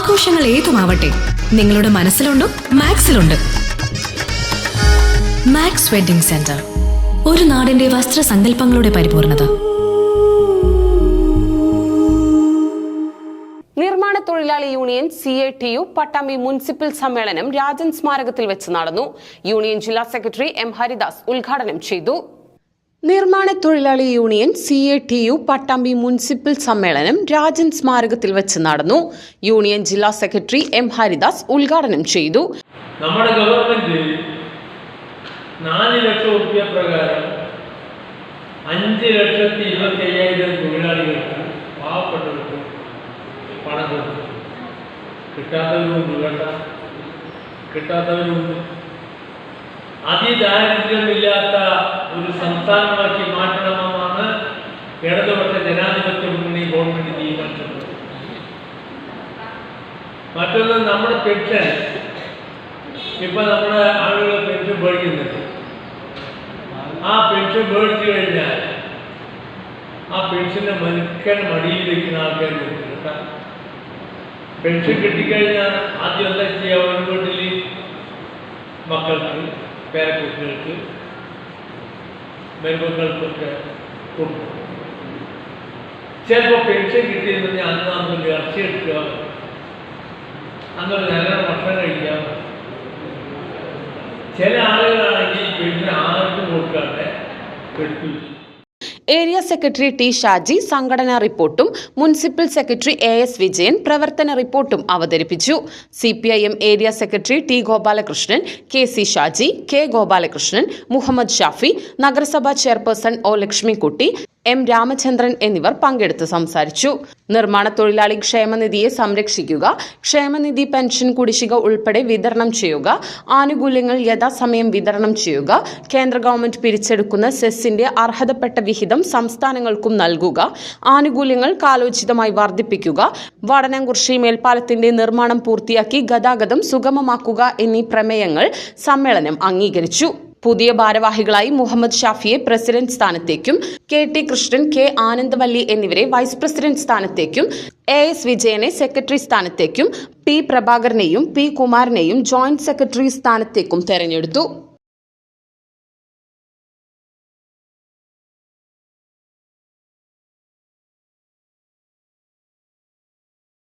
ആഘോഷങ്ങൾ ഏതുമാവട്ടെ നിങ്ങളുടെ മനസ്സിലുണ്ടോ മാക്സിലുണ്ട്. മാക്സ് വെഡിംഗ് സെന്റർ ഒരു നാടിന്റെ വസ്ത്രസങ്കല്പങ്ങളുടെ പരിപൂർണത. നിർമ്മാണ തൊഴിലാളി union C A T U Pattambi municipal സമ്മേളനം രാജൻ സ്മാരകത്തിൽ വെച്ച് നടന്നു. യൂണിയൻ ജില്ലാ സെക്രട്ടറി എം ഹരിദാസ് ഉദ്ഘാടനം ചെയ്തു. നിർമ്മാണ തൊഴിലാളി union C A T U Pattambi municipal സമ്മേളനം രാജൻ സ്മാരകത്തിൽ വെച്ച് നടന്നു. യൂണിയൻ ജില്ലാ സെക്രട്ടറി എം ഹരിദാസ് ഉദ്ഘാടനം ചെയ്തു. നമ്മുടെ ഗവൺമെന്റ് നാല് ലക്ഷം റുപ്യ പ്രകാരം അഞ്ച് ലക്ഷത്തി ഇരുപത്തി അയ്യായിരം തൊഴിലാളികൾക്ക് പാവപ്പെട്ടവർക്ക് പണം കൊടുത്തു കിട്ടാത്തവരുമുണ്ട് കിട്ടാത്തവരുമുണ്ട് അതിദാരിദ്ര്യമില്ലാത്ത ഒരു സംസ്ഥാനമാക്കി മാറ്റണമെന്നാണ് ഇടതുപക്ഷ ജനാധിപത്യ മുന്നണി ഗവൺമെന്റ് തീരുമാനിച്ചത് മറ്റൊന്ന് നമ്മുടെ പെൻഷൻ. ഇപ്പൊ നമ്മുടെ ആളുകൾ പെൻഷൻ മേടിക്കുന്നുണ്ട് ആ പെൻഷൻ മേടിച്ചു കഴിഞ്ഞാൽ ആ പെൻഷന്റെ മനുക്കൻ മടിയിൽ വെക്കുന്ന ആൾക്കാർ പെൻഷൻ കിട്ടിക്കഴിഞ്ഞാൽ ആദ്യം എന്താ ചെയ്യുക ഒരു വീട്ടിൽ മക്കൾക്ക് പേരക്കുട്ടികൾക്ക് മരുമക്കൾക്കൊക്കെ കൊടുക്കും. ചിലപ്പോൾ പെൻഷൻ കിട്ടിയിരുന്നെങ്കിൽ അന്ന് അന്ന് എടുക്കുക. അന്നൊരു നല്ല ഭക്ഷണം കഴിക്കാം ചില ആളുകളാണെങ്കിൽ പെൻഷൻ ആർക്കും കൊടുക്കാതെ കെട്ടി ഏരിയ സെക്രട്ടറി ടി ഷാജി സംഘടനാ റിപ്പോർട്ടും municipal secretary A S Vijayan പ്രവർത്തന റിപ്പോർട്ടും അവതരിപ്പിച്ചു. C P I M area secretary T Gopalakrishnan K C Shaji K Gopalakrishnan Muhammad Shafi നഗരസഭാ chairperson O Lakshmikutty M Ramachandran എന്നിവർ പങ്കെടുത്ത് സംസാരിച്ചു. നിർമ്മാണ തൊഴിലാളി ക്ഷേമനിധിയെ സംരക്ഷിക്കുക ക്ഷേമനിധി പെൻഷൻ കുടിശ്ശിക ഉൾപ്പെടെ വിതരണം ചെയ്യുക ആനുകൂല്യങ്ങൾ യഥാസമയം വിതരണം ചെയ്യുക കേന്ദ്ര ഗവൺമെന്റ് പിരിച്ചെടുക്കുന്ന സെസ്സിന്റെ അർഹതപ്പെട്ട വിഹിതം സംസ്ഥാനങ്ങൾക്കും നൽകുക ആനുകൂല്യങ്ങൾ കാലോചിതമായി വർദ്ധിപ്പിക്കുക വടനംകുർശി മേൽപ്പാലത്തിന്റെ നിർമ്മാണം പൂർത്തിയാക്കി ഗതാഗതം സുഗമമാക്കുക എന്നീ പ്രമേയങ്ങൾ സമ്മേളനം അംഗീകരിച്ചു. പുതിയ ഭാരവാഹികളായി മുഹമ്മദ് ഷാഫിയെ president സ്ഥാനത്തേക്കും K T Krishnan K Anandavalli എന്നിവരെ വൈസ് പ്രസിഡന്റ് സ്ഥാനത്തേക്കും എ എസ് വിജയനെ സെക്രട്ടറി സ്ഥാനത്തേക്കും പി പ്രഭാകരനെയും പി കുമാരനെയും ജോയിന്റ് സെക്രട്ടറി സ്ഥാനത്തേക്കും തെരഞ്ഞെടുത്തു.